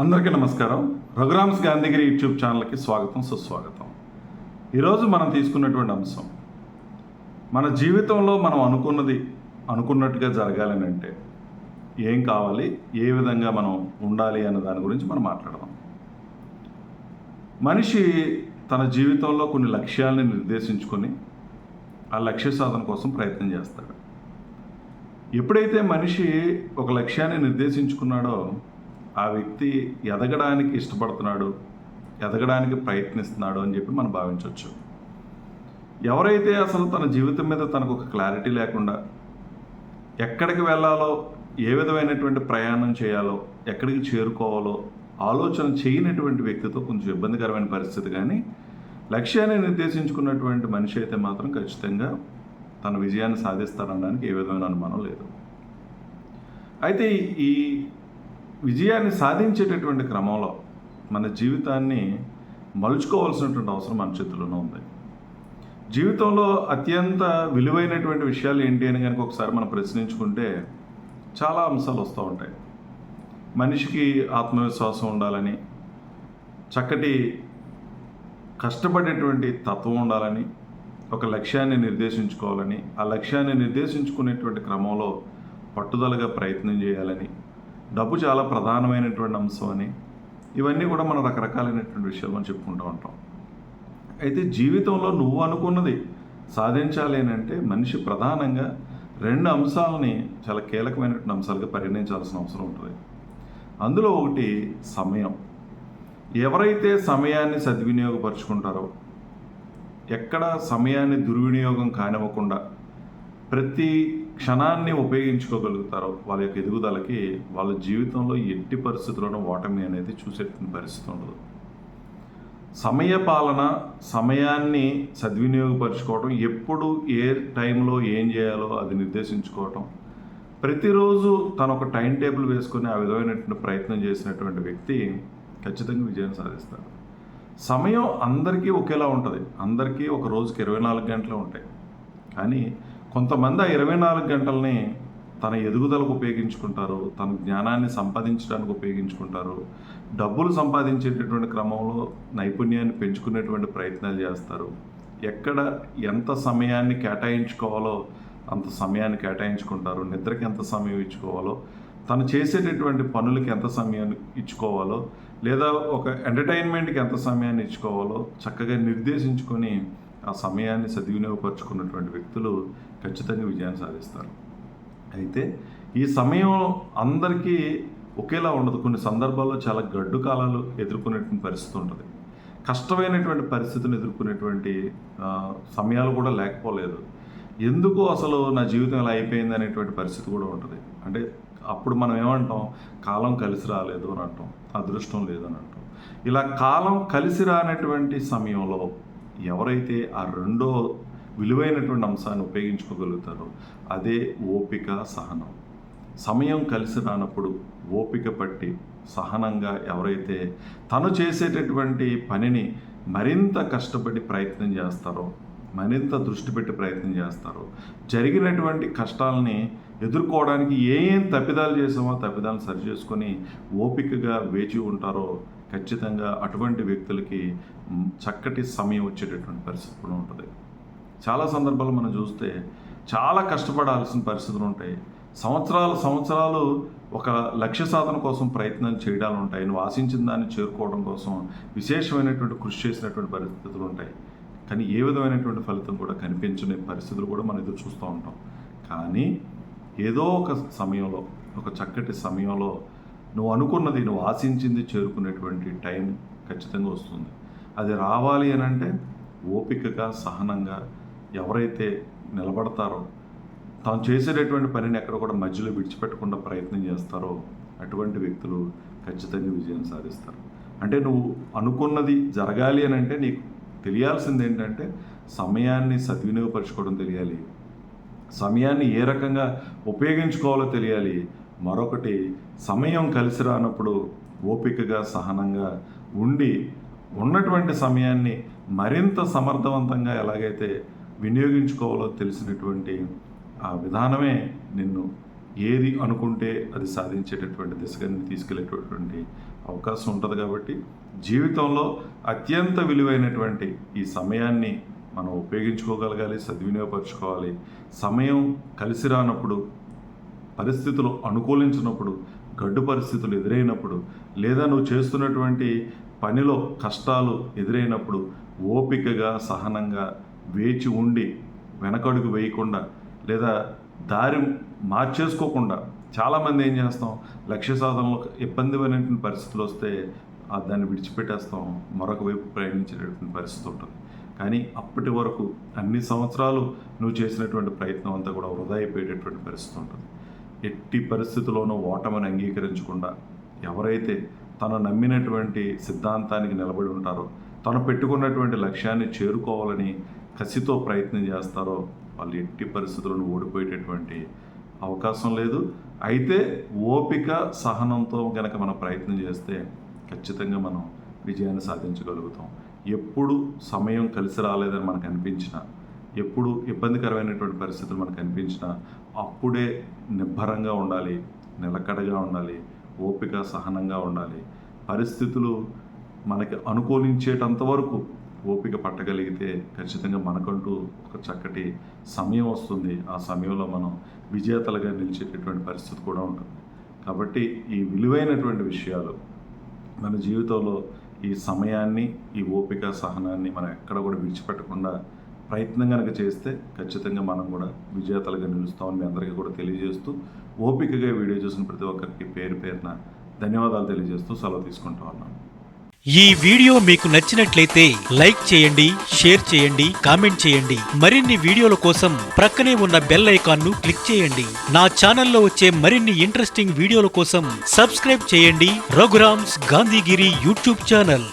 అందరికీ నమస్కారం. రఘురామ్స్ గాంధీగిరి యూట్యూబ్ ఛానల్కి స్వాగతం సుస్వాగతం. ఈరోజు మనం తీసుకున్నటువంటి అంశం మన జీవితంలో మనం అనుకున్నది అనుకున్నట్టుగా జరగాలని అంటే ఏం కావాలి ఏ విధంగా మనం ఉండాలి అన్న దాని గురించి మనం మాట్లాడదాం. మనిషి తన జీవితంలో కొన్ని లక్ష్యాలని నిర్దేశించుకొని ఆ లక్ష్య సాధన కోసం ప్రయత్నం చేస్తాడు. ఎప్పుడైతే మనిషి ఒక లక్ష్యాన్ని నిర్దేశించుకున్నాడో ఆ వ్యక్తి ఎదగడానికి ఇష్టపడుతున్నాడు ఎదగడానికి ప్రయత్నిస్తున్నాడు అని చెప్పి మనం భావించవచ్చు. ఎవరైతే అసలు తన జీవితం మీద తనకు ఒక క్లారిటీ లేకుండా ఎక్కడికి వెళ్ళాలో ఏ విధమైనటువంటి ప్రయాణం చేయాలో ఎక్కడికి చేరుకోవాలో ఆలోచన చేయనటువంటి వ్యక్తితో కొంచెం ఇబ్బందికరమైన పరిస్థితి కానీ లక్ష్యాన్ని నిర్దేశించుకున్నటువంటి మనిషి అయితే మాత్రం ఖచ్చితంగా తన విజయాన్ని సాధిస్తారనడానికి ఏ విధమైన అనుమానం లేదు. అయితే ఈ విజయాన్ని సాధించేటటువంటి క్రమంలో మన జీవితాన్ని మలుచుకోవాల్సినటువంటి అవసరం మన చేతుల్లోనే ఉంది. జీవితంలో అత్యంత విలువైనటువంటి విషయాలు ఏంటి అని కనుక ఒకసారి మనం ప్రశ్నించుకుంటే చాలా అంశాలు వస్తూ ఉంటాయి. మనిషికి ఆత్మవిశ్వాసం ఉండాలని చక్కటి కష్టపడేటువంటి తత్వం ఉండాలని ఒక లక్ష్యాన్ని నిర్దేశించుకోవాలని ఆ లక్ష్యాన్ని నిర్దేశించుకునేటువంటి క్రమంలో పట్టుదలగా ప్రయత్నం చేయాలని డబ్బు చాలా ప్రధానమైనటువంటి అంశం అని. ఇవన్నీ కూడా మనం రకరకాలైనటువంటి విషయాలు మనం చెప్పుకుంటూ ఉంటాం. అయితే జీవితంలో నువ్వు అనుకున్నది సాధించాలి అని అంటే మనిషి ప్రధానంగా రెండు అంశాలని చాలా కీలకమైనటువంటి అంశాలుగా పరిగణించాల్సిన అవసరం ఉంటుంది. అందులో ఒకటి సమయం. ఎవరైతే సమయాన్ని సద్వినియోగపరుచుకుంటారో ఎక్కడ సమయాన్ని దుర్వినియోగం కానివ్వకుండా ప్రతి క్షణాన్ని ఉపయోగించుకోగలుగుతారో వాళ్ళ యొక్క ఎదుగుదలకి వాళ్ళ జీవితంలో ఎట్టి పరిస్థితుల్లోనూ ఓటమి అనేది చూసేటువంటి పరిస్థితి ఉండదు. సమయ పాలన సమయాన్ని సద్వినియోగపరచుకోవడం ఎప్పుడు ఏ టైంలో ఏం చేయాలో అది నిర్దేశించుకోవటం ప్రతిరోజు తను ఒక టైం టేబుల్ వేసుకుని ఆ విధమైనటువంటి ప్రయత్నం చేసినటువంటి వ్యక్తి ఖచ్చితంగా విజయం సాధిస్తాడు. సమయం అందరికీ ఒకేలా ఉంటుంది. అందరికీ ఒక రోజుకి ఇరవై నాలుగు గంటలు ఉంటాయి. కానీ కొంతమంది ఆ ఇరవై నాలుగు గంటల్ని తన ఎదుగుదలకు ఉపయోగించుకుంటారు తన జ్ఞానాన్ని సంపాదించడానికి ఉపయోగించుకుంటారు. డబ్బులు సంపాదించేటటువంటి క్రమంలో నైపుణ్యాన్ని పెంచుకునేటువంటి ప్రయత్నాలు చేస్తారు. ఎక్కడ ఎంత సమయాన్ని కేటాయించుకోవాలో అంత సమయాన్ని కేటాయించుకుంటారు. నిద్రకి ఎంత సమయం ఇచ్చుకోవాలో తను చేసేటటువంటి పనులకి ఎంత సమయం ఇచ్చుకోవాలో లేదా ఒక ఎంటర్టైన్మెంట్కి ఎంత సమయాన్ని ఇచ్చుకోవాలో చక్కగా నిర్దేశించుకొని ఆ సమయాన్ని సద్వినియోగపరుచుకున్నటువంటి వ్యక్తులు ఖచ్చితంగా విజయాన్ని సాధిస్తారు. అయితే ఈ సమయం అందరికీ ఒకేలా ఉండదు. కొన్ని సందర్భాల్లో చాలా గడ్డు కాలాలు ఎదుర్కొనేటువంటి పరిస్థితి ఉంటుంది. కష్టమైనటువంటి పరిస్థితిని ఎదుర్కొనేటువంటి సమయాలు కూడా లేకపోలేదు. ఎందుకు అసలు నా జీవితం ఇలా అయిపోయింది అనేటువంటి పరిస్థితి కూడా ఉంటుంది. అంటే అప్పుడు మనం ఏమంటాం? కాలం కలిసి రాలేదు అని అంటాం. అదృష్టం లేదని అంటాం. ఇలా కాలం కలిసి రానటువంటి సమయంలో ఎవరైతే ఆ రెండో విలువైనటువంటి అంశాన్ని ఉపయోగించుకోగలుగుతారో అదే ఓపిక సహనం. సమయం కలిసి రానప్పుడు ఓపిక పట్టి సహనంగా ఎవరైతే తను చేసేటటువంటి పనిని మరింత కష్టపడి ప్రయత్నం చేస్తారో మరింత దృష్టి పెట్టి ప్రయత్నం చేస్తారో జరిగినటువంటి కష్టాలని ఎదుర్కోవడానికి ఏ ఏం తప్పిదాలు చేసామో తప్పిదాలను సరి చేసుకొని ఓపికగా వేచి ఉంటారో ఖచ్చితంగా అటువంటి వ్యక్తులకి చక్కటి సమయం వచ్చేటటువంటి పరిస్థితి కూడా ఉంటుంది. చాలా సందర్భాలు మనం చూస్తే చాలా కష్టపడాల్సిన పరిస్థితులు ఉంటాయి. సంవత్సరాలు సంవత్సరాలు ఒక లక్ష్య సాధన కోసం ప్రయత్నాలు చేయడాలు ఉంటాయి. నువ్వు ఆశించిన దాన్ని చేరుకోవడం కోసం విశేషమైనటువంటి కృషి చేసినటువంటి పరిస్థితులు ఉంటాయి. కానీ ఏ విధమైనటువంటి ఫలితం కూడా కనిపించని పరిస్థితులు కూడా మనం ఎదురు చూస్తూ ఉంటాం. కానీ ఏదో ఒక సమయంలో ఒక చక్కటి సమయంలో నువ్వు అనుకున్నది నువ్వు ఆశించింది చేరుకునేటువంటి టైం ఖచ్చితంగా వస్తుంది. అది రావాలి అని అంటే ఓపికగా సహనంగా ఎవరైతే నిలబడతారో తాను చేసేటటువంటి పనిని ఎక్కడ కూడా మధ్యలో విడిచిపెట్టకుండా ప్రయత్నం చేస్తారో అటువంటి వ్యక్తులు ఖచ్చితంగా విజయం సాధిస్తారు. అంటే నువ్వు అనుకున్నది జరగాలి అని అంటే నీకు తెలియాల్సింది ఏంటంటే సమయాన్ని సద్వినియోగపరచుకోవడం తెలియాలి. సమయాన్ని ఏ రకంగా ఉపయోగించుకోవాలో తెలియాలి. మరొకటి సమయం కలిసి రానప్పుడు ఓపికగా సహనంగా ఉండి ఉన్నటువంటి సమయాన్ని మరింత సమర్థవంతంగా ఎలాగైతే వినియోగించుకోవాలో తెలిసినటువంటి ఆ విధానమే నిన్ను ఏది అనుకుంటే అది సాధించేటటువంటి దిశగా నిన్ను తీసుకెళ్ళేటటువంటి అవకాశం ఉంటుంది కాబట్టి జీవితంలో అత్యంత విలువైనటువంటి ఈ సమయాన్ని మనం ఉపయోగించుకోగలగాలి సద్వినియోగపరచుకోవాలి. సమయం కలిసి రానప్పుడు పరిస్థితులు అనుకూలించినప్పుడు గడ్డు పరిస్థితులు ఎదురైనప్పుడు లేదా నువ్వు చేస్తున్నటువంటి పనిలో కష్టాలు ఎదురైనప్పుడు ఓపికగా సహనంగా వేచి ఉండి వెనకడుగు వేయకుండా లేదా దారి మార్చేసుకోకుండా చాలామంది ఏం చేస్తాం? లక్ష్య సాధనలో ఇబ్బందిమైనటువంటి పరిస్థితులు వస్తే ఆ దాన్ని విడిచిపెట్టేస్తాం. మరొక వైపు ప్రయాణించేటటువంటి పరిస్థితి ఉంటుంది. కానీ అప్పటి వరకు అన్ని సంవత్సరాలు నువ్వు చేసినటువంటి ప్రయత్నం అంతా కూడా వృధా అయిపోయేటటువంటి పరిస్థితి ఉంటుంది. ఎట్టి పరిస్థితుల్లోనూ ఓటమిని అంగీకరించకుండా ఎవరైతే తను నమ్మినటువంటి సిద్ధాంతానికి నిలబడి ఉంటారో తను పెట్టుకున్నటువంటి లక్ష్యాన్ని చేరుకోవాలని కసితో ప్రయత్నం చేస్తారో వాళ్ళు ఎట్టి పరిస్థితులను ఓడిపోయేటటువంటి అవకాశం లేదు. అయితే ఓపిక సహనంతో గనక మనం ప్రయత్నం చేస్తే ఖచ్చితంగా మనం విజయాన్ని సాధించగలుగుతాం. ఎప్పుడు సమయం కలిసి రాలేదని మనకు అనిపించినా ఎప్పుడు ఇబ్బందికరమైనటువంటి పరిస్థితులు మనకు అనిపించినా అప్పుడే నిబ్బరంగా ఉండాలి నిలకడగా ఉండాలి ఓపిక సహనంగా ఉండాలి. పరిస్థితులు మనకి అనుకూలించేటంత వరకు ఓపిక పట్టగలిగితే ఖచ్చితంగా మనకంటూ ఒక చక్కటి సమయం వస్తుంది. ఆ సమయంలో మనం విజేతలుగా నిలిచేటటువంటి పరిస్థితి కూడా ఉంటుంది. కాబట్టి ఈ విలువైనటువంటి విషయాలు మన జీవితంలో ఈ సమయాన్ని ఈ ఓపిక సహనాన్ని మనం ఎక్కడ కూడా విడిచిపెట్టకుండా ప్రయత్నం కనుక చేస్తే ఖచ్చితంగా మనం కూడా విజేతలుగా నిలుస్తామని మీ అందరికీ కూడా తెలియజేస్తూ ఓపికగా వీడియో చూసిన ప్రతి ఒక్కరికి పేరు పేరున ధన్యవాదాలు తెలియజేస్తూ సెలవు తీసుకుంటా ఉన్నాను. ఈ వీడియో మీకు నచ్చినట్లయితే లైక్ చేయండి షేర్ చేయండి కామెంట్ చేయండి. మరిన్ని వీడియోల కోసం ప్రక్కనే ఉన్న బెల్ ఐకాన్ను క్లిక్ చేయండి. నా ఛానల్లో వచ్చే మరిన్ని ఇంట్రెస్టింగ్ వీడియోల కోసం సబ్స్క్రైబ్ చేయండి. Raghuram's Gandhigiri YouTube channel.